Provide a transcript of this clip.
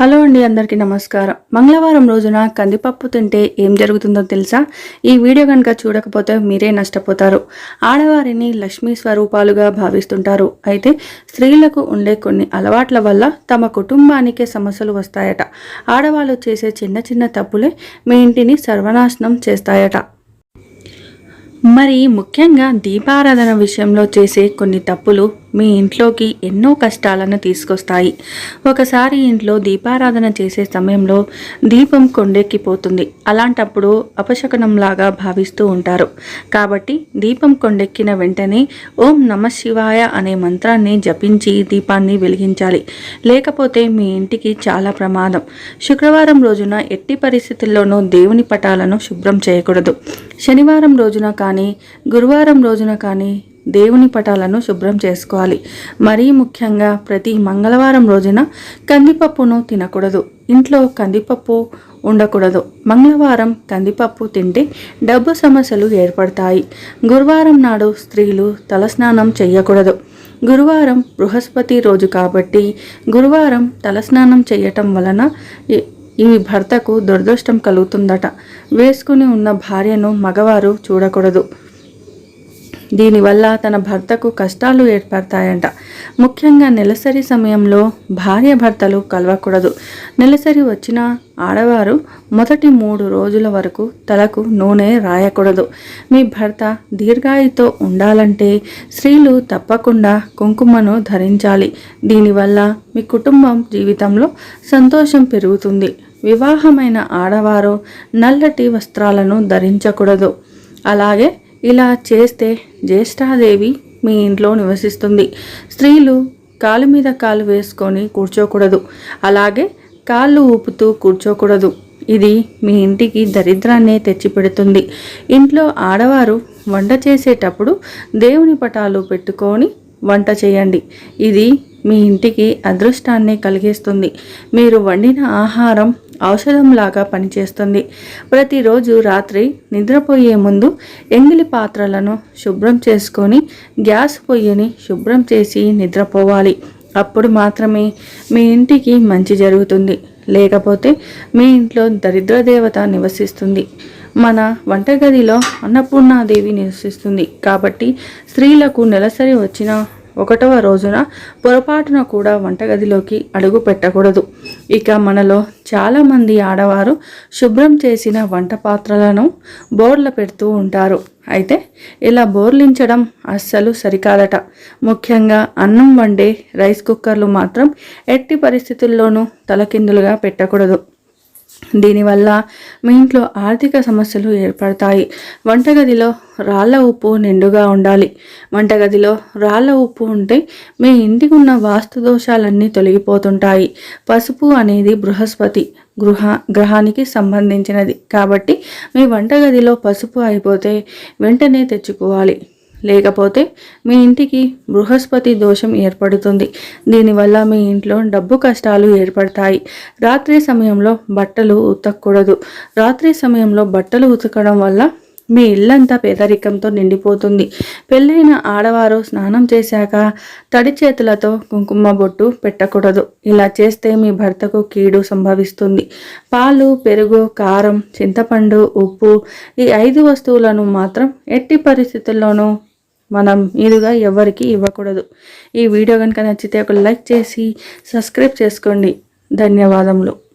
Hello అండి అందరికీ నమస్కారం. మంగళవారం రోజున కందిపప్పు తింటే ఏం జరుగుతుందో తెలుసా? ఈ వీడియో కనుక చూడకపోతే మీరే నష్టపోతారు. ఆడవారిని లక్ష్మీ స్వరూపాలుగా భావిస్తుంటారు. అయితే స్త్రీలకు ఉండే కొన్ని అలవాట్ల వల్ల తమ కుటుంబానికే సమస్యలు వస్తాయట. ఆడవాళ్ళు చేసే చిన్న చిన్న తప్పులే మీ ఇంటిని సర్వనాశనం చేస్తాయట. మరి ముఖ్యంగా దీపారాధన విషయంలో చేసే కొన్ని తప్పులు మీ ఇంట్లోకి ఎన్నో కష్టాలను తీసుకొస్తాయి. ఒకసారి ఇంట్లో దీపారాధన చేసే సమయంలో దీపం కొండెక్కిపోతుంది. అలాంటప్పుడు అపశకనంలాగా భావిస్తూ ఉంటారు. కాబట్టి దీపం కొండెక్కిన వెంటనే ఓం నమ శివాయ అనే మంత్రాన్ని జపించి దీపాన్ని వెలిగించాలి. లేకపోతే మీ ఇంటికి చాలా ప్రమాదం. శుక్రవారం రోజున ఎట్టి పరిస్థితుల్లోనూ దేవుని పటాలను శుభ్రం చేయకూడదు. శనివారం రోజున కానీ గురువారం రోజున కానీ దేవుని పటాలను శుభ్రం చేసుకోవాలి. మరీ ముఖ్యంగా ప్రతి మంగళవారం రోజున కందిపప్పును తినకూడదు. ఇంట్లో కందిపప్పు ఉండకూడదు. మంగళవారం కందిపప్పు తింటే డబ్బు సమస్యలు ఏర్పడతాయి. గురువారం నాడు స్త్రీలు తలస్నానం చేయకూడదు గురువారం బృహస్పతి రోజు కాబట్టి గురువారం తలస్నానం చేయటం వలన ఈ భర్తకు దురదృష్టం కలుగుతుందట. వేసుకుని ఉన్న భార్యను మగవారు చూడకూడదు. దీనివల్ల తన భర్తకు కష్టాలు ఏర్పడతాయంట. ముఖ్యంగా నెలసరి సమయంలో భార్య భర్తలు కలవకూడదు. నెలసరి వచ్చిన ఆడవారు మొదటి మూడు రోజుల వరకు తలకు నూనె రాయకూడదు. మీ భర్త దీర్ఘాయుతో ఉండాలంటే స్త్రీలు తప్పకుండా కుంకుమను ధరించాలి. దీనివల్ల మీ కుటుంబం జీవితంలో సంతోషం పెరుగుతుంది. వివాహమైన ఆడవారు నల్లటి వస్త్రాలను ధరించకూడదు. అలాగే ఇలా చేస్తే జ్యేష్ఠాదేవి మీ ఇంట్లో నివసిస్తుంది. స్త్రీలు కాలు మీద కాలు వేసుకొని కూర్చోకూడదు. అలాగే కాళ్ళు ఊపుతూ కూర్చోకూడదు. ఇది మీ ఇంటికి దరిద్రాన్నే తెచ్చిపెడుతుంది. ఇంట్లో ఆడవారు వంట చేసేటప్పుడు దేవుని పటాలు పెట్టుకొని వంట చేయండి. ఇది మీ ఇంటికి అదృష్టాన్ని కలిగిస్తుంది. మీరు వండిన ఆహారం ఔషధంలాగా పనిచేస్తుంది. ప్రతిరోజు రాత్రి నిద్రపోయే ముందు ఎంగిలి పాత్రలను శుభ్రం చేసుకొని గ్యాస్ పొయ్యిని శుభ్రం చేసి నిద్రపోవాలి. అప్పుడు మాత్రమే మీ ఇంటికి మంచి జరుగుతుంది. లేకపోతే మీ ఇంట్లో దరిద్ర దేవత నివసిస్తుంది. మన వంటగదిలో అన్నపూర్ణాదేవి నివసిస్తుంది. కాబట్టి స్త్రీలకు నెలసరి వచ్చిన ఒకటవ రోజున పొరపాటున కూడా వంటగదిలోకి అడుగు పెట్టకూడదు. ఇక మనలో చాలామంది ఆడవారు శుభ్రం చేసిన వంట పాత్రలను బోర్ల పెడుతూ ఉంటారు. అయితే ఇలా బోర్లించడం అస్సలు సరికాదట. ముఖ్యంగా అన్నం వండే రైస్ కుక్కర్లు మాత్రం ఎట్టి పరిస్థితుల్లోనూ తలకిందులుగా పెట్టకూడదు. దీనివల్ల మీ ఇంట్లో ఆర్థిక సమస్యలు ఏర్పడతాయి. వంటగదిలో రాళ్ళ ఉప్పు నిండుగా ఉండాలి. వంటగదిలో రాళ్ళ ఉప్పు ఉంటే మీ ఇంటికి ఉన్న వాస్తు దోషాలన్నీ తొలగిపోతుంటాయి. పసుపు అనేది బృహస్పతి గృహ గ్రహానికి సంబంధించినది. కాబట్టి మీ వంటగదిలో పసుపు అయిపోతే వెంటనే తెచ్చుకోవాలి. లేకపోతే మీ ఇంటికి బృహస్పతి దోషం ఏర్పడుతుంది. దీనివల్ల మీ ఇంట్లో డబ్బు కష్టాలు ఏర్పడతాయి. రాత్రి సమయంలో బట్టలు ఉతకూడదు రాత్రి సమయంలో బట్టలు ఉతకడం వల్ల మీ ఇల్లంతా పేదరికంతో నిండిపోతుంది. పెళ్ళైన ఆడవారు స్నానం చేశాక తడి చేతులతో కుంకుమ బొట్టు పెట్టకూడదు. ఇలా చేస్తే మీ భర్తకు కీడు సంభవిస్తుంది. పాలు పెరుగు కారం చింతపండు ఉప్పు ఈ ఐదు వస్తువులను మాత్రం ఎట్టి పరిస్థితుల్లోనూ మనం ఇదిగా ఎవరికి ఇవ్వకూడదు. ఈ వీడియో కనుక నచ్చితే ఒక లైక్ చేసి సబ్స్క్రైబ్ చేసుకోండి. ధన్యవాదములు.